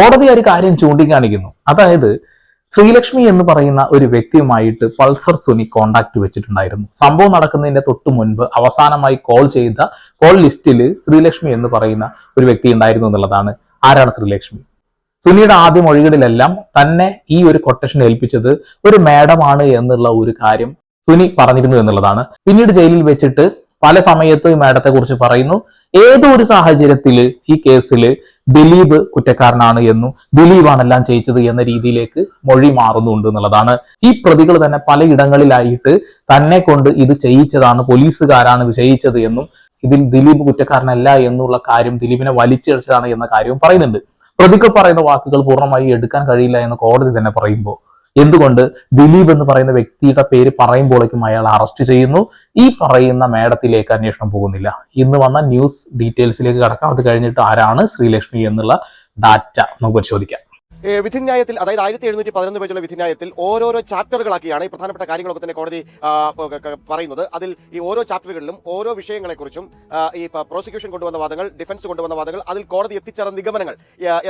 കോടതി ഒരു കാര്യം ചൂണ്ടിക്കാണിക്കുന്നു. അതായത് ശ്രീലക്ഷ്മി എന്ന് പറയുന്ന ഒരു വ്യക്തിയുമായിട്ട് പൾസർ സുനി കോണ്ടാക്ട് വെച്ചിട്ടുണ്ടായിരുന്നു. സംഭവം നടക്കുന്നതിന്റെ തൊട്ട് മുൻപ് അവസാനമായി കോൾ ചെയ്ത കോൾ ലിസ്റ്റിൽ ശ്രീലക്ഷ്മി എന്ന് പറയുന്ന ഒരു വ്യക്തി ഉണ്ടായിരുന്നു എന്നുള്ളതാണ്. ആരാണ് ശ്രീലക്ഷ്മി? സുനിയുടെ ആദ്യ മൊഴികളിലെല്ലാം തന്നെ ഈ ഒരു കൊട്ടേഷൻ ഏൽപ്പിച്ചത് ഒരു മാഡമാണ് എന്നുള്ള ഒരു കാര്യം സുനി പറഞ്ഞിരുന്നു എന്നുള്ളതാണ്. പിന്നീട് ജയിലിൽ വെച്ചിട്ട് പല സമയത്ത് മാഡത്തെ കുറിച്ച് പറയുന്നു. ഏതോ ഒരു സാഹചര്യത്തിൽ ഈ കേസിൽ ദിലീപ് കുറ്റക്കാരനാണ് എന്നും ദിലീപാണ് എല്ലാം ചെയ്യിച്ചത് എന്ന രീതിയിലേക്ക് മൊഴി മാറുന്നുണ്ട് എന്നുള്ളതാണ്. ഈ പ്രതികൾ തന്നെ പലയിടങ്ങളിലായിട്ട് തന്നെ കൊണ്ട് ഇത് ചെയ്യിച്ചതാണ് പോലീസുകാരാണ് ഇത് ചെയ്യിച്ചത് എന്നും ഇതിൽ ദിലീപ് കുറ്റക്കാരനല്ല എന്നുള്ള കാര്യം ദിലീപിനെ വലിച്ചിഴച്ചതാണ് എന്ന കാര്യവും പറയുന്നുണ്ട്. പ്രതികൾ പറയുന്ന വാക്കുകൾ പൂർണമായി എടുക്കാൻ കഴിയില്ല എന്ന് കോടതി തന്നെ പറയുമ്പോൾ. എന്തുകൊണ്ട് ദിലീപ് എന്ന് പറയുന്ന വ്യക്തിയുടെ പേര് പറയുമ്പോഴേക്കും അയാൾ അറസ്റ്റ് ചെയ്യുന്നു. ഈ പറയുന്ന മേഡത്തിലേക്ക് അന്വേഷണം പോകുന്നില്ല. ഇന്ന് വന്ന ന്യൂസ് ഡീറ്റെയിൽസിലേക്ക് കടക്കാം. അത് കഴിഞ്ഞിട്ട് ആരാണ് ശ്രീലക്ഷ്മി എന്നുള്ള ഡാറ്റ നമുക്ക് പരിശോധിക്കാം. വിധിന്യായത്തിൽ അതായത് ആയിരത്തി എഴുന്നൂറ്റി പതിനൊന്ന് പേജുള്ള വിധിന്യായത്തിൽ ഓരോരോ ചാപ്റ്ററുകളാക്കിയാണ് ഈ പ്രധാനപ്പെട്ട കാര്യങ്ങളൊക്കെ തന്നെ കോടതി പറയുന്നത്. അതിൽ ഈ ഓരോ ചാപ്റ്ററുകളിലും ഓരോ വിഷയങ്ങളെക്കുറിച്ചും ഈ പ്രോസിക്യൂഷൻ കൊണ്ടുവന്ന വാദങ്ങൾ ഡിഫൻസ് കൊണ്ടുവന്ന വാദങ്ങൾ അതിൽ കോടതി എത്തിച്ചേർന്ന നിഗമനങ്ങൾ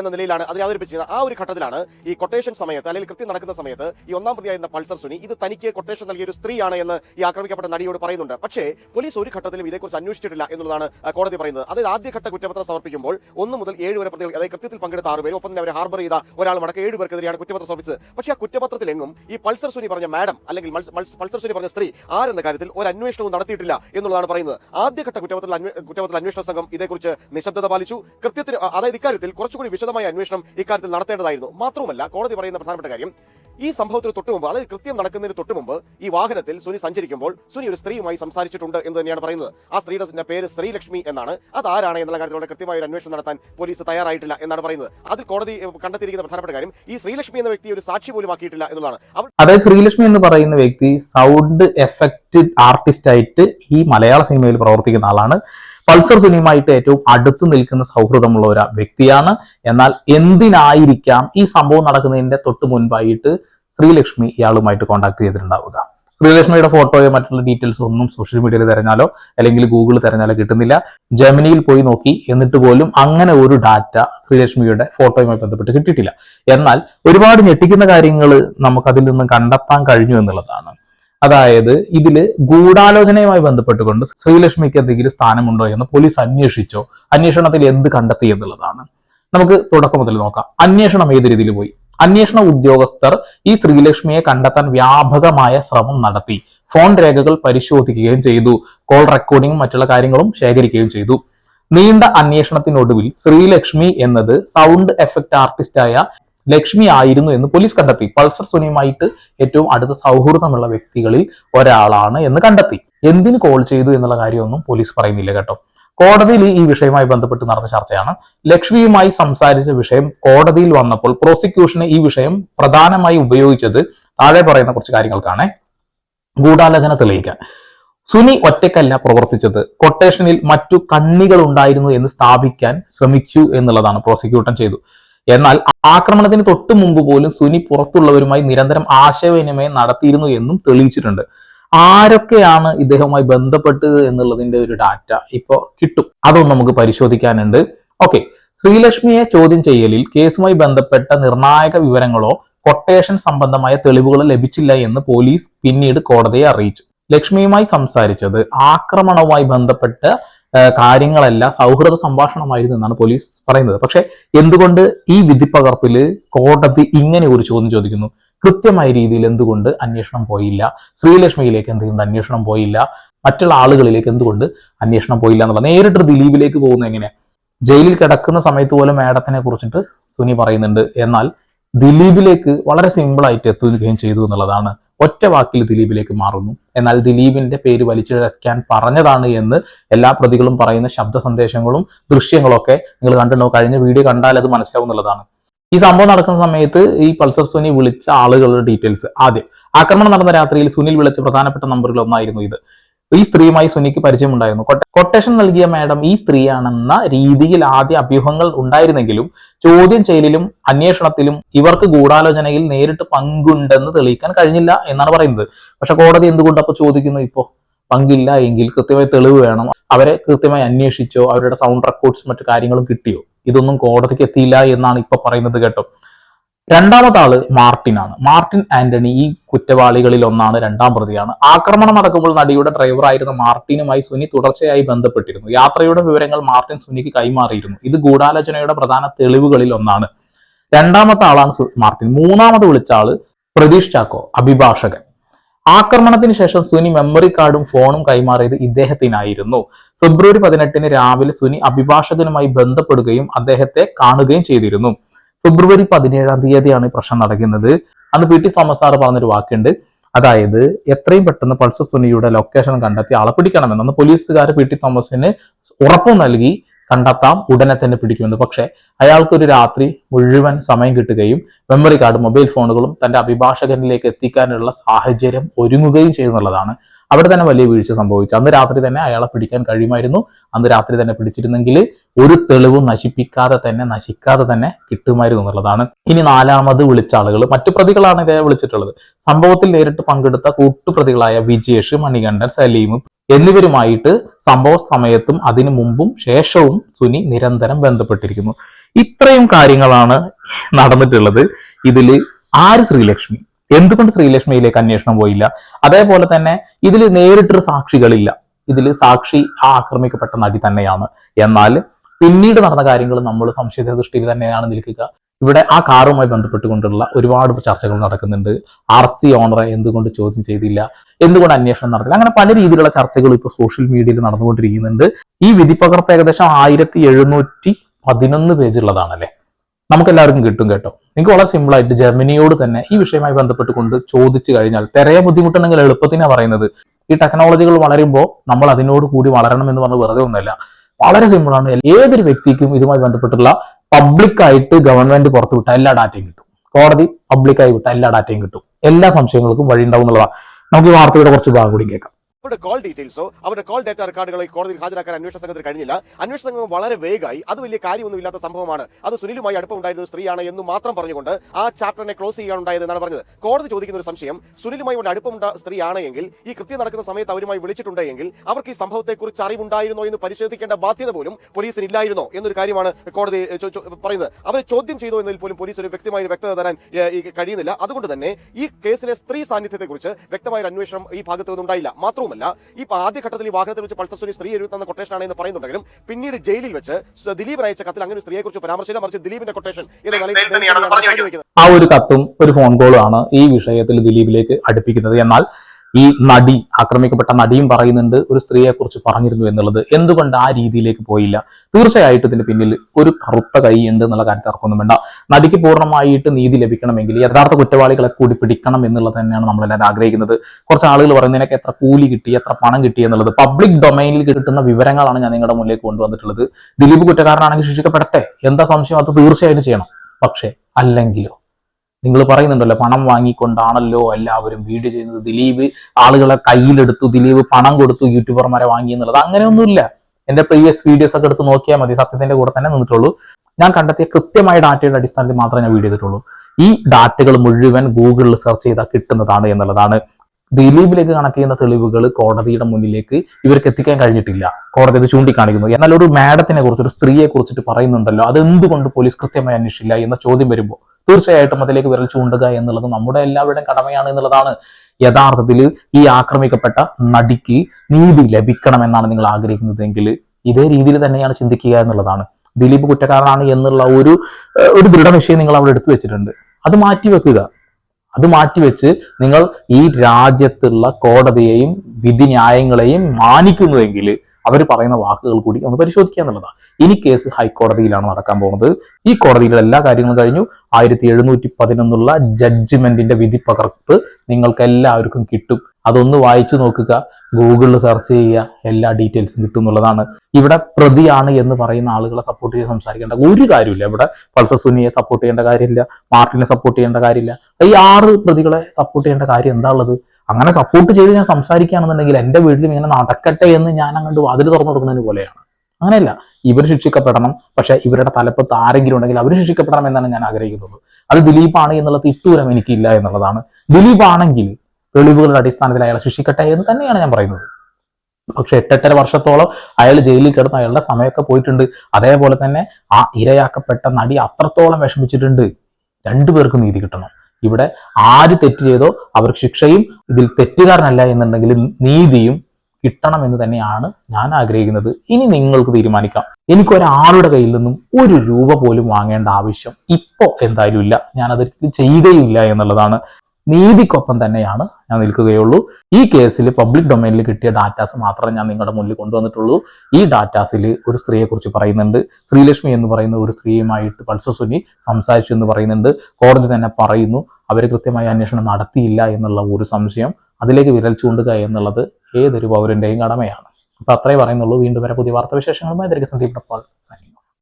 എന്ന നിലയിലാണ് അതിനെ അവതരിപ്പിച്ചത് ആ ഒരു ഘട്ടത്തിലാണ് ഈ കൊട്ടേഷൻ സമയത്ത് അല്ലെങ്കിൽ കൃത്യം നടക്കുന്ന സമയത്ത് ഈ ഒന്നാം പ്രതിയായിരുന്ന പൾസർ സുനി ഇത് തനിക്ക് കൊട്ടേഷൻ നൽകിയ ഒരു സ്ത്രീയാണ് എന്ന് ഈ ആക്രമിക്കപ്പെട്ട നടിയോട് പറയുന്നുണ്ട്. പക്ഷേ പോലീസ് ഒരു ഘട്ടത്തിലും ഇതേക്കുറിച്ച് അന്വേഷിച്ചിട്ടില്ല എന്നുള്ളതാണ് കോടതി പറയുന്നത്. അതായത് ആദ്യഘട്ട കുറ്റപത്രം സമർപ്പിക്കുമ്പോൾ ഒന്ന് മുതൽ ഏഴ് വരെ പ്രതികൾ അതായത് കൃത്യത്തിൽ പങ്കെടുത്ത ആറുപേരും പേര് ഒപ്പം തന്നെ അവരെ ഹാർബർ ചെയ്ത ഒരാൾ അടക്കം ഏഴ് പേർക്കെതിരെയാണ് കുറ്റപത്രം സമർപ്പിച്ചത്. പക്ഷേ ആ കുറ്റപത്രത്തിലെങ്ങും ഈ പൾസർ സുനി പറഞ്ഞ മാഡം അല്ലെങ്കിൽ പൾസർ സുനി പറഞ്ഞ സ്ത്രീ ആരെന്ന കാര്യത്തിൽ ഒരു അന്വേഷണവും നടത്തിയിട്ടില്ല എന്നുള്ളതാണ് പറയുന്നത്. ആദ്യഘട്ട കുറ്റപത്രത്തിൽ കുറ്റപത്രത്തിൽ അന്വേഷണ സംഘം ഇതേക്കുറിച്ച് നിശബ്ദത പാലിച്ചു. കൃത്യത്തിന് അതായത് ഇക്കാര്യത്തിൽ കുറച്ചുകൂടി വിശദമായ അന്വേഷണം ഇക്കാര്യത്തിൽ നടത്തേണ്ടതായിരുന്നു. മാത്രമല്ല കോടതി പറയുന്ന പ്രധാനപ്പെട്ട കാര്യം ഈ സംഭവത്തിന് തൊട്ട് മുമ്പ് അതായത് കൃത്യം നടക്കുന്നതിന് തൊട്ട് മുമ്പ് ഈ വാഹനത്തിൽ സുനി സഞ്ചരിക്കുമ്പോൾ സുനി ഒരു സ്ത്രീയുമായി സംസാരിച്ചിട്ടുണ്ട് എന്ന് തന്നെയാണ് പറയുന്നത്. ആ സ്ത്രീയുടെ പേര് ശ്രീലക്ഷ്മി എന്നാണ്. അത് ആരാണ് എന്നുള്ള കാര്യത്തിലൂടെ കൃത്യമായ ഒരു അന്വേഷണം നടത്താൻ പോലീസ് തയ്യാറായിട്ടില്ല എന്നാണ് പറയുന്നത്. അതിൽ കോടതി കണ്ടെത്തിയിരിക്കുന്ന പ്രധാനപ്പെട്ട കാര്യം ഈ ശ്രീലക്ഷ്മി എന്ന വ്യക്തി ഒരു സാക്ഷി പോലും ആക്കിയിട്ടില്ല എന്നുള്ളതാണ്. അതായത് ശ്രീലക്ഷ്മി എന്ന് പറയുന്ന വ്യക്തി സൗണ്ട് എഫക്റ്റ് ആർട്ടിസ്റ്റ് ആയിട്ട് ഈ മലയാള സിനിമയിൽ പ്രവർത്തിക്കുന്ന ആളാണ്. പൾസർ സിനിമയായിട്ട് ഏറ്റവും അടുത്ത് നിൽക്കുന്ന സൗഹൃദമുള്ള ഒരു വ്യക്തിയാണ്. എന്നാൽ എന്തിനായിരിക്കാം ഈ സംഭവം നടക്കുന്നതിന്റെ തൊട്ട് മുൻപായിട്ട് ശ്രീലക്ഷ്മി ഇയാളുമായിട്ട് കോൺടാക്ട് ചെയ്തിട്ടുണ്ടാവുക? ശ്രീലക്ഷ്മിയുടെ ഫോട്ടോയോ മറ്റുള്ള ഡീറ്റെയിൽസോ ഒന്നും സോഷ്യൽ മീഡിയയിൽ തിരഞ്ഞാലോ അല്ലെങ്കിൽ ഗൂഗിൾ തിരഞ്ഞാലോ കിട്ടുന്നില്ല. ജമിനിയിൽ പോയി നോക്കി എന്നിട്ട് പോലും അങ്ങനെ ഒരു ഡാറ്റ ശ്രീലക്ഷ്മിയുടെ ഫോട്ടോയുമായി ബന്ധപ്പെട്ട് കിട്ടിയിട്ടില്ല. എന്നാൽ ഒരുപാട് ഞെട്ടിക്കുന്ന കാര്യങ്ങൾ നമുക്ക് അതിൽ നിന്ന് കണ്ടെത്താൻ കഴിഞ്ഞു എന്നുള്ളതാണ്. അതായത് ഇതിൽ ഗൂഢാലോചനയുമായി ബന്ധപ്പെട്ടുകൊണ്ട് ശ്രീലക്ഷ്മിക്ക് എന്തെങ്കിലും സ്ഥാനമുണ്ടോ എന്ന് പോലീസ് അന്വേഷിച്ചോ അന്വേഷണത്തിൽ എന്ത് കണ്ടെത്തി എന്നുള്ളതാണ്. നമുക്ക് തുടക്കം മുതൽ നോക്കാം. അന്വേഷണം ഏത് രീതിയിൽ പോയി? അന്വേഷണ ഉദ്യോഗസ്ഥർ ഈ ശ്രീലക്ഷ്മിയെ കണ്ടെത്താൻ വ്യാപകമായ ശ്രമം നടത്തി. ഫോൺ രേഖകൾ പരിശോധിക്കുകയും ചെയ്തു. കോൾ റെക്കോർഡിങ്ങും മറ്റുള്ള കാര്യങ്ങളും ശേഖരിക്കുകയും ചെയ്തു. നീണ്ട അന്വേഷണത്തിനൊടുവിൽ ശ്രീലക്ഷ്മി എന്നത് സൗണ്ട് എഫക്ട് ആർട്ടിസ്റ്റായ ലക്ഷ്മി ആയിരുന്നു എന്ന് പോലീസ് കണ്ടെത്തി. പൾസർ സുനിയുമായിട്ട് ഏറ്റവും അടുത്ത സൗഹൃദമുള്ള വ്യക്തികളിൽ ഒരാളാണ് എന്ന് കണ്ടെത്തി. എന്തിന് കോൾ ചെയ്തു എന്നുള്ള കാര്യമൊന്നും പോലീസ് പറയുന്നില്ല കേട്ടോ. കോടതിയിൽ ഈ വിഷയവുമായി ബന്ധപ്പെട്ട് നടന്ന ചർച്ചയാണ്. ലക്ഷ്മിയുമായി സംസാരിച്ച വിഷയം കോടതിയിൽ വന്നപ്പോൾ പ്രോസിക്യൂഷന് ഈ വിഷയം പ്രധാനമായി ഉപയോഗിച്ചത് താഴെ പറയുന്ന കുറച്ച് കാര്യങ്ങൾക്കാണ്. ഗൂഢാലോചന തെളിയിക്കാൻ സുനി ഒറ്റയ്ക്കല്ല പ്രവർത്തിച്ചത്. കൊട്ടേഷനിൽ മറ്റു കണ്ണികൾ ഉണ്ടായിരുന്നു എന്ന് സ്ഥാപിക്കാൻ ശ്രമിച്ചു എന്നുള്ളതാണ് പ്രോസിക്യൂട്ടൻ ചെയ്തു. എന്നാൽ ആക്രമണത്തിന് തൊട്ടു മുമ്പ് പോലും സുനി പുറത്തുള്ളവരുമായി നിരന്തരം ആശയവിനിമയം നടത്തിയിരുന്നു എന്നും തെളിയിച്ചിട്ടുണ്ട്. ആരൊക്കെയാണ് ഇദ്ദേഹവുമായി ബന്ധപ്പെട്ടത് എന്നുള്ളതിന്റെ ഒരു ഡാറ്റ ഇപ്പോ കിട്ടും. അതും നമുക്ക് പരിശോധിക്കാനുണ്ട്. ഓക്കെ. ശ്രീലക്ഷ്മിയെ ചോദ്യം ചെയ്യലിൽ കേസുമായി ബന്ധപ്പെട്ട നിർണായക വിവരങ്ങളോ കൊട്ടേഷൻ സംബന്ധമായ തെളിവുകളോ ലഭിച്ചില്ല എന്ന് പോലീസ് പിന്നീട് കോടതിയെ അറിയിച്ചു. ലക്ഷ്മിയുമായി സംസാരിച്ചത് ആക്രമണവുമായി ബന്ധപ്പെട്ട കാര്യങ്ങളല്ല സൗഹൃദ സംഭാഷണമായിരുന്നു എന്നാണ് പോലീസ് പറയുന്നത്. പക്ഷെ എന്തുകൊണ്ട് ഈ വിധിപ്പകർപ്പിൽ കോടതി ഇങ്ങനെ ഒരു ചോദ്യം ചോദിക്കുന്നു? കൃത്യമായ രീതിയിൽ എന്തുകൊണ്ട് അന്വേഷണം പോയില്ല? ശ്രീലക്ഷ്മിയിലേക്ക് എന്തുകൊണ്ട് അന്വേഷണം പോയില്ല. മറ്റുള്ള ആളുകളിലേക്ക് എന്തുകൊണ്ട് അന്വേഷണം പോയില്ല എന്നുള്ള നേരിട്ട് ദിലീപിലേക്ക് പോകുന്നത് എങ്ങനെ? ജയിലിൽ കിടക്കുന്ന സമയത്ത് പോലും മാഡത്തിനെ കുറിച്ചിട്ട് സുനി പറയുന്നുണ്ട്. എന്നാൽ ദിലീപിലേക്ക് വളരെ സിമ്പിളായിട്ട് എത്തുകയും ചെയ്തു എന്നുള്ളതാണ്. ഒറ്റ വാക്കിൽ ദിലീപിലേക്ക് മാറുന്നു. എന്നാൽ ദിലീപിന്റെ പേര് വലിച്ചിഴക്കാൻ പറഞ്ഞതാണ് എന്ന് എല്ലാ പ്രതികളും പറയുന്ന ശബ്ദ സന്ദേശങ്ങളും ദൃശ്യങ്ങളൊക്കെ നിങ്ങൾ കണ്ടിട്ടുണ്ടോ കഴിഞ്ഞ വീഡിയോ കണ്ടാൽ അത് മനസ്സിലാവുന്നുള്ളതാണ് ഈ സംഭവം നടക്കുന്ന സമയത്ത് ഈ പൾസർ സുനി വിളിച്ച ആളുകളുടെ ഡീറ്റെയിൽസ് ആദ്യം. ആക്രമണം നടന്ന രാത്രിയിൽ സുനിൽ വിളിച്ച പ്രധാനപ്പെട്ട നമ്പറുകൾ ഒന്നായിരുന്നു ഇത്. ഈ സ്ത്രീയുമായി സുനിക്ക് പരിചയമുണ്ടായിരുന്നു. കൊട്ടേഷൻ നൽകിയ മാഡം ഈ സ്ത്രീയാണെന്ന രീതിയിൽ ആദ്യ അഭ്യൂഹങ്ങൾ ഉണ്ടായിരുന്നെങ്കിലും ചോദ്യം ചെയ്യലിലും അന്വേഷണത്തിലും ഇവർക്ക് ഗൂഢാലോചനയിൽ നേരിട്ട് പങ്കുണ്ടെന്ന് തെളിയിക്കാൻ കഴിഞ്ഞില്ല എന്നാണ് പറയുന്നത്. പക്ഷെ കോടതി എന്തുകൊണ്ടപ്പോ ചോദിക്കുന്നു? ഇപ്പോ പങ്കില്ല എങ്കിൽ കൃത്യമായി തെളിവ് വേണം. അവരെ കൃത്യമായി അന്വേഷിച്ചോ അവരുടെ സൗണ്ട് റെക്കോർഡ്സ് മറ്റു കാര്യങ്ങളും കിട്ടിയോ? ഇതൊന്നും കോടതിക്ക് എത്തിയില്ല എന്നാണ് ഇപ്പൊ പറയുന്നത് കേട്ടോ. രണ്ടാമത്തെ ആൾ മാർട്ടിനാണ്. മാർട്ടിൻ ആന്റണി ഈ കുറ്റവാളികളിൽ ഒന്നാണ് രണ്ടാം പ്രതിയാണ്. ആക്രമണം നടക്കുമ്പോൾ നടിയുടെ ഡ്രൈവറായിരുന്ന മാർട്ടിനുമായി സുനി തുടർച്ചയായി ബന്ധപ്പെട്ടിരുന്നു. യാത്രയുടെ വിവരങ്ങൾ മാർട്ടിൻ സുനിക്ക് കൈമാറിയിരുന്നു. ഇത് ഗൂഢാലോചനയുടെ പ്രധാന തെളിവുകളിൽ ഒന്നാണ്. രണ്ടാമത്തെ ആളാണ് മാർട്ടിൻ. മൂന്നാമത് വിളിച്ച ആൾ പ്രതീഷ് ചാക്കോ അഭിഭാഷകൻ. ആക്രമണത്തിന് ശേഷം സുനി മെമ്മറി കാർഡും ഫോണും കൈമാറിയത് ഇദ്ദേഹത്തിനായിരുന്നു. ഫെബ്രുവരി പതിനെട്ടിന് രാവിലെ സുനി അഭിഭാഷകനുമായി ബന്ധപ്പെടുകയും അദ്ദേഹത്തെ കാണുകയും ചെയ്തിരുന്നു. ഫെബ്രുവരി പതിനേഴാം തീയതിയാണ് പ്രശ്നം നടക്കുന്നത്. അന്ന് പി ടി തോമസ് സാറ് പറഞ്ഞൊരു വാക്കുണ്ട്. അതായത് എത്രയും പെട്ടെന്ന് പൾസർ സുനിയുടെ ലൊക്കേഷൻ കണ്ടെത്തി ആളെ അന്ന് പോലീസുകാർ പി ടി തോമസിന് ഉറപ്പ് നൽകി കണ്ടെത്താം ഉടനെ തന്നെ പിടിക്കുമെന്ന്. പക്ഷേ അയാൾക്കൊരു രാത്രി മുഴുവൻ സമയം കിട്ടുകയും മെമ്മറി കാർഡ് മൊബൈൽ ഫോണുകളും തന്റെ അഭിഭാഷകനിലേക്ക് എത്തിക്കാനുള്ള സാഹചര്യം ഒരുങ്ങുകയും ചെയ്യുന്നുള്ളതാണ് അവിടെ തന്നെ വലിയ വീഴ്ച സംഭവിച്ചു. അന്ന് രാത്രി തന്നെ അയാളെ പിടിക്കാൻ കഴിയുമായിരുന്നു. അന്ന് രാത്രി തന്നെ പിടിച്ചിരുന്നെങ്കിൽ ഒരു തെളിവും നശിപ്പിക്കാതെ തന്നെ നശിക്കാതെ തന്നെ കിട്ടുമായിരുന്നു എന്നുള്ളതാണ്. ഇനി നാലാമത് വിളിച്ച ആളുകൾ മറ്റു പ്രതികളാണ് ഇതേ വിളിച്ചിട്ടുള്ളത്. സംഭവത്തിൽ നേരിട്ട് പങ്കെടുത്ത കൂട്ടുപ്രതികളായ വിജേഷ് മണികണ്ഠൻ സലീം എന്നിവരുമായിട്ട് സംഭവ സമയത്തും അതിനു മുമ്പും ശേഷവും സുനി നിരന്തരം ബന്ധപ്പെട്ടിരിക്കുന്നു. ഇത്രയും കാര്യങ്ങളാണ് നടന്നിട്ടുള്ളത്. ഇതിൽ ആര് ശ്രീലക്ഷ്മി? എന്തുകൊണ്ട് ശ്രീലക്ഷ്മിയിലേക്ക് അന്വേഷണം പോയില്ല? അതേപോലെ തന്നെ ഇതിൽ നേരിട്ടൊരു സാക്ഷികളില്ല. ഇതിൽ സാക്ഷി ആ ആക്രമിക്കപ്പെട്ട നടി തന്നെയാണ്. എന്നാൽ പിന്നീട് നടന്ന കാര്യങ്ങൾ നമ്മൾ സംശയ ദൃഷ്ടിയിൽ തന്നെയാണ് നിൽക്കുക. ഇവിടെ ആ കാറുമായി ബന്ധപ്പെട്ടുകൊണ്ടുള്ള ഒരുപാട് ചർച്ചകൾ നടക്കുന്നുണ്ട്. ആർ സി ഓണറെ എന്തുകൊണ്ട് ചോദ്യം ചെയ്തില്ല? എന്തുകൊണ്ട് അന്വേഷണം നടത്തില്ല? അങ്ങനെ പല രീതിയിലുള്ള ചർച്ചകൾ ഇപ്പോൾ സോഷ്യൽ മീഡിയയിൽ നടന്നുകൊണ്ടിരിക്കുന്നുണ്ട്. ഈ വിധിപ്പകർപ്പ് ഏകദേശം ആയിരത്തി എഴുന്നൂറ്റി പതിനൊന്ന് പേജുള്ളതാണല്ലേ നമുക്ക് എല്ലാവർക്കും കിട്ടും കേട്ടോ. നിങ്ങൾക്ക് വളരെ സിമ്പിൾ ആയിട്ട് ജർമ്മനിയോട് തന്നെ ഈ വിഷയമായി ബന്ധപ്പെട്ടുകൊണ്ട് ചോദിച്ചു കഴിഞ്ഞാൽ തെരയ ബുദ്ധിമുട്ടുണ്ടെങ്കിൽ എളുപ്പത്തിനാണ് പറയുന്നത്. ഈ ടെക്നോളജികൾ വളരുമ്പോൾ നമ്മൾ അതിനോട് കൂടി വളരണം എന്ന് പറഞ്ഞ് വെറുതെ ഒന്നുമല്ല. വളരെ സിമ്പിൾ ആണ്. ഏതൊരു വ്യക്തിക്കും ഇതുമായി ബന്ധപ്പെട്ടുള്ള പബ്ലിക് ആയിട്ട് ഗവൺമെന്റ് പുറത്തുവിട്ട എല്ലാ ഡാറ്റയും കിട്ടും. കോടതി പബ്ലിക്കായി വിട്ട എല്ലാ ഡാറ്റയും കിട്ടും. എല്ലാ സംശയങ്ങൾക്കും വഴി ഉണ്ടാവും എന്നുള്ളതാണ് നമുക്ക് ഈ വാർത്തയുടെ കുറച്ച് ഭാഗം കൂടി കേൾക്കാം. അവരുടെ കോൾ ഡീറ്റെയിൽസോ അവരുടെ കോൾ ഡാറ്റ റെക്കോർഡുകൾ കോടതിയിൽ ഹാജരാക്കാൻ അന്വേഷണ സംഘത്തിന് കഴിഞ്ഞില്ല. അന്വേഷണ സംഘം വളരെ വേഗമായി അത് വലിയ കാര്യമൊന്നുമില്ലാത്ത സംഭവമാണ്. അത് സുനിലുമായി അടുപ്പമുണ്ടായിരുന്ന സ്ത്രീയാണ് എന്ന് മാത്രം പറഞ്ഞുകൊണ്ട് ആ ചാപ്റ്ററിനെ ക്ലോസ് ചെയ്യാനുണ്ടായത് എന്നാണ് പറഞ്ഞത്. കോടതി ചോദിക്കുന്ന ഒരു സംശയം സുനിലുമായി ഒരു അടുപ്പമുണ്ട സ്ത്രീയാണെങ്കിൽ ഈ കൃത്യം നടക്കുന്ന സമയത്ത് അവരുമായി വിളിച്ചിട്ടുണ്ടെങ്കിൽ അവർക്ക് ഈ സംഭവത്തെക്കുറിച്ച് അറിവുണ്ടായിരുന്നോ എന്ന് പരിശോധിക്കേണ്ട ബാധ്യത പോലും പോലീസിന് ഇല്ലായിരുന്നോ എന്നൊരു കാര്യമാണ് കോടതി പറയുന്നത്. അവരെ ചോദ്യം ചെയ്തു എന്നതിൽ പോലും പോലീസ് ഒരു വ്യക്തമായ ഒരു വ്യക്തത തരാൻ കഴിയുന്നില്ല. അതുകൊണ്ട് തന്നെ ഈ കേസിലെ സ്ത്രീ സാന്നിധ്യത്തെക്കുറിച്ച് വ്യക്തമായ ഒരു അന്വേഷണം ഈ ഭാഗത്തു നിന്നുണ്ടായില്ല. മാത്രവുമല്ല ഈ ആദ്യഘട്ടത്തിൽ ഈ വാഹനത്തിൽ വെച്ച് പൾസർ സുനി സ്ത്രീ എഴുതുന്ന കൊട്ടേഷൻ ആണെന്ന് എന്ന് പറയുന്നുണ്ടെങ്കിലും പിന്നീട് ജയിലിൽ വെച്ച് ദിലീപ് അയച്ച കത്തിൽ അങ്ങനെ ഒരു സ്ത്രീയെ കുറിച്ച് പരാമർശിച്ചില്ല മറിച്ച് ദിലീപിന്റെ കൊട്ടേഷൻ എന്ന പറഞ്ഞു വെക്കുന്നത് ആ ഒരു കത്തും ഒരു ഫോൺ കോളും ആണ് ഈ വിഷയത്തിൽ ദിലീപിലേക്ക് അടുപ്പിക്കുന്നത്. എന്നാൽ ഈ നടി ആക്രമിക്കപ്പെട്ട നടിയും പറയുന്നുണ്ട് ഒരു സ്ത്രീയെ കുറിച്ച് പറഞ്ഞിരുന്നു എന്നുള്ളത്. എന്തുകൊണ്ട് ആ രീതിയിലേക്ക് പോയില്ല? തീർച്ചയായിട്ടും ഇതിന്റെ പിന്നിൽ ഒരു കറുത്ത കൈ ഉണ്ട് എന്നുള്ള കാര്യത്തിൽ തർക്കമൊന്നും വേണ്ട. നടിക്ക് പൂർണമായിട്ട് നീതി ലഭിക്കണമെങ്കിൽ യഥാർത്ഥ കുറ്റവാളികളെ കൂടി പിടിക്കണം എന്നുള്ളത് തന്നെയാണ് നമ്മളെല്ലാവരും ആഗ്രഹിക്കുന്നത്. കുറച്ച് ആളുകൾ പറയുന്നതിനൊക്കെ എത്ര കൂലി കിട്ടി എത്ര പണം കിട്ടി എന്നുള്ളത്. പബ്ലിക് ഡൊമൈനിൽ കിട്ടുന്ന വിവരങ്ങളാണ് ഞാൻ നിങ്ങളുടെ മുന്നിലേക്ക് കൊണ്ടുവന്നിട്ടുള്ളത്. ദിലീപ് കുറ്റക്കാരനാണെങ്കിൽ ശിക്ഷിക്കപ്പെടട്ടെ. എന്താ സംശയം? അത് തീർച്ചയായിട്ടും ചെയ്യണം. പക്ഷേ അല്ലെങ്കിലോ? നിങ്ങൾ പറയുന്നുണ്ടല്ലോ പണം വാങ്ങിക്കൊണ്ടാണല്ലോ എല്ലാവരും വീഡിയോ ചെയ്യുന്നത്. ദിലീപ് ആളുകളെ കയ്യിലെടുത്തു ദിലീപ് പണം കൊടുത്തു യൂട്യൂബർമാരെ വാങ്ങി എന്നുള്ളത്. അങ്ങനെയൊന്നുമില്ല. എന്റെ പ്രീവിയസ് വീഡിയോസ് ഒക്കെ എടുത്ത് നോക്കിയാൽ മതി. സത്യത്തിന്റെ കൂടെ തന്നെ നിന്നിട്ടുള്ളൂ. ഞാൻ കണ്ടെത്തിയ കൃത്യമായ ഡാറ്റയുടെ അടിസ്ഥാനത്തിൽ മാത്രമേ ഞാൻ വീഡിയോ ചെയ്തിട്ടുള്ളൂ ഈ ഡാറ്റകൾ മുഴുവൻ ഗൂഗിളിൽ സെർച്ച് ചെയ്താൽ കിട്ടുന്നതാണ് എന്നുള്ളതാണ്. ദിലീപിലേക്ക് കണക്ട് ചെയ്യുന്ന തെളിവുകൾ കോടതിയുടെ മുന്നിലേക്ക് ഇവർക്ക് എത്തിക്കാൻ കഴിഞ്ഞിട്ടില്ല. കോടതി ഇത് ചൂണ്ടിക്കാണിക്കുന്നു. എന്നാൽ ഒരു മാഡത്തിനെ കുറിച്ച് ഒരു സ്ത്രീയെ കുറിച്ചിട്ട് പറയുന്നുണ്ടല്ലോ. അത് എന്തുകൊണ്ട് പോലീസ് കൃത്യമായി അന്വേഷിച്ചില്ല എന്ന ചോദ്യം വരുമ്പോൾ തീർച്ചയായിട്ടും അതിലേക്ക് വിരൽ ചൂണ്ടുക എന്നുള്ളത് നമ്മുടെ എല്ലാവരുടെയും കടമയാണ് എന്നുള്ളതാണ് യഥാർത്ഥത്തിൽ ഈ ആക്രമിക്കപ്പെട്ട നടിക്ക് നീതി ലഭിക്കണം എന്നാണ് നിങ്ങൾ ആഗ്രഹിക്കുന്നതെങ്കിൽ ഇതേ രീതിയിൽ തന്നെയാണ് ചിന്തിക്കുക എന്നുള്ളതാണ്. ദിലീപ് കുറ്റക്കാരനാണ് എന്നുള്ള ഒരു ഒരു ദൃഢനിശ്ചയം നിങ്ങൾ അവിടെ എടുത്തു വെച്ചിട്ടുണ്ട്. അത് മാറ്റിവെക്കുക. അത് മാറ്റിവെച്ച് നിങ്ങൾ ഈ രാജ്യത്തുള്ള കോടതിയെയും വിധി ന്യായങ്ങളെയും മാനിക്കുന്നുവെങ്കിൽ അവർ പറയുന്ന വാക്കുകൾ കൂടി ഒന്ന് പരിശോധിക്കുക എന്നുള്ളതാണ്. ഇനി കേസ് ഹൈക്കോടതിയിലാണ് നടക്കാൻ പോകുന്നത്. ഈ കോടതിയിലെ എല്ലാ കാര്യങ്ങളും കഴിഞ്ഞു. ആയിരത്തി എഴുന്നൂറ്റി പതിനൊന്നുള്ള ജഡ്ജ്മെന്റിന്റെ വിധി പകർപ്പ് നിങ്ങൾക്ക് എല്ലാവർക്കും കിട്ടും. അതൊന്ന് വായിച്ചു നോക്കുക ഗൂഗിളിൽ സെർച്ച് ചെയ്യുക എല്ലാ ഡീറ്റെയിൽസും കിട്ടും എന്നുള്ളതാണ്. ഇവിടെ പ്രതിയാണ് എന്ന് പറയുന്ന ആളുകളെ സപ്പോർട്ട് ചെയ്ത് സംസാരിക്കേണ്ട ഒരു കാര്യമില്ല ഇവിടെ പൾസർ സുനിയെ സപ്പോർട്ട് ചെയ്യേണ്ട കാര്യമില്ല മാർട്ടിനെ സപ്പോർട്ട് ചെയ്യേണ്ട കാര്യമില്ല. ഈ ആറ് പ്രതികളെ സപ്പോർട്ട് ചെയ്യേണ്ട കാര്യം എന്താ ഉള്ളത്? അങ്ങനെ സപ്പോർട്ട് ചെയ്ത് ഞാൻ സംസാരിക്കുകയാണെന്നുണ്ടെങ്കിൽ എന്റെ വീട്ടിലും ഇങ്ങനെ നടക്കട്ടെ എന്ന് ഞാൻ അങ്ങോട്ട് വാതിൽ തുറന്നു കൊടുക്കുന്നതിന് പോലെയാണ്. അങ്ങനെയല്ല. ഇവർ ശിക്ഷിക്കപ്പെടണം. പക്ഷെ ഇവരുടെ തലപ്പത്ത് ആരെങ്കിലും ഉണ്ടെങ്കിൽ അവർ ശിക്ഷിക്കപ്പെടണം എന്നാണ് ഞാൻ ആഗ്രഹിക്കുന്നത്. അത് ദിലീപാണ് എന്നുള്ള തിട്ടൂരം എനിക്കില്ല എന്നുള്ളതാണ്. ദിലീപ് ആണെങ്കിൽ തെളിവുകളുടെ അടിസ്ഥാനത്തിൽ അയാളെ ശിക്ഷിക്കട്ടെ എന്ന് തന്നെയാണ് ഞാൻ പറയുന്നത്. പക്ഷെ എട്ടെട്ടര വർഷത്തോളം അയാൾ ജയിലിൽ കിടന്ന് അയാളുടെ സമയമൊക്കെ പോയിട്ടുണ്ട്. അതേപോലെ തന്നെ ആ ഇരയാക്കപ്പെട്ട നടി അത്രത്തോളം വിഷമിച്ചിട്ടുണ്ട്. രണ്ടുപേർക്കും നീതി കിട്ടണം. ഇവിടെ ആര് തെറ്റ് ചെയ്തോ അവർക്ക് ശിക്ഷയും ഇതിൽ തെറ്റുകാരനല്ല എന്നുണ്ടെങ്കിൽ നീതിയും കിട്ടണം എന്ന് തന്നെയാണ് ഞാൻ ആഗ്രഹിക്കുന്നത്. ഇനി നിങ്ങൾക്ക് തീരുമാനിക്കാം. എനിക്ക് ഒരാളുടെ കയ്യിൽ നിന്നും ഒരു രൂപ പോലും വാങ്ങേണ്ട ആവശ്യം ഇപ്പോ എന്തായാലും ഇല്ല. ഞാനത് ചെയ്യുകയില്ല എന്നുള്ളതാണ് നീതിക്കൊപ്പം തന്നെയാണ് ഞാൻ നിൽക്കുകയുള്ളൂ. ഈ കേസിൽ പബ്ലിക് ഡൊമൈനിൽ കിട്ടിയ ഡാറ്റാസ് മാത്രമേ ഞാൻ നിങ്ങളുടെ മുന്നിൽ കൊണ്ടുവന്നിട്ടുള്ളൂ. ഈ ഡാറ്റാസിൽ ഒരു സ്ത്രീയെക്കുറിച്ച് പറയുന്നുണ്ട്. ശ്രീലക്ഷ്മി എന്ന് പറയുന്ന ഒരു സ്ത്രീയുമായിട്ട് പൾസർ സുനി സംസാരിച്ചു എന്ന് പറയുന്നുണ്ട്. കോടതി തന്നെ പറയുന്നു. അവർ കൃത്യമായി അന്വേഷണം നടത്തിയില്ല എന്നുള്ള ഒരു സംശയം അതിലേക്ക് വിരൽ ചൂണ്ടുക എന്നുള്ളത് ഏതൊരു പൗരന്റെയും കടമയാണ്. അപ്പൊ അത്രേ പറയുന്നുള്ളൂ. വീണ്ടും വരെ പുതിയ വാർത്താവിശേഷങ്ങളുമായി. തിരികെ സന്ദീപ് ഡപ്പോൾ സൈനിങ്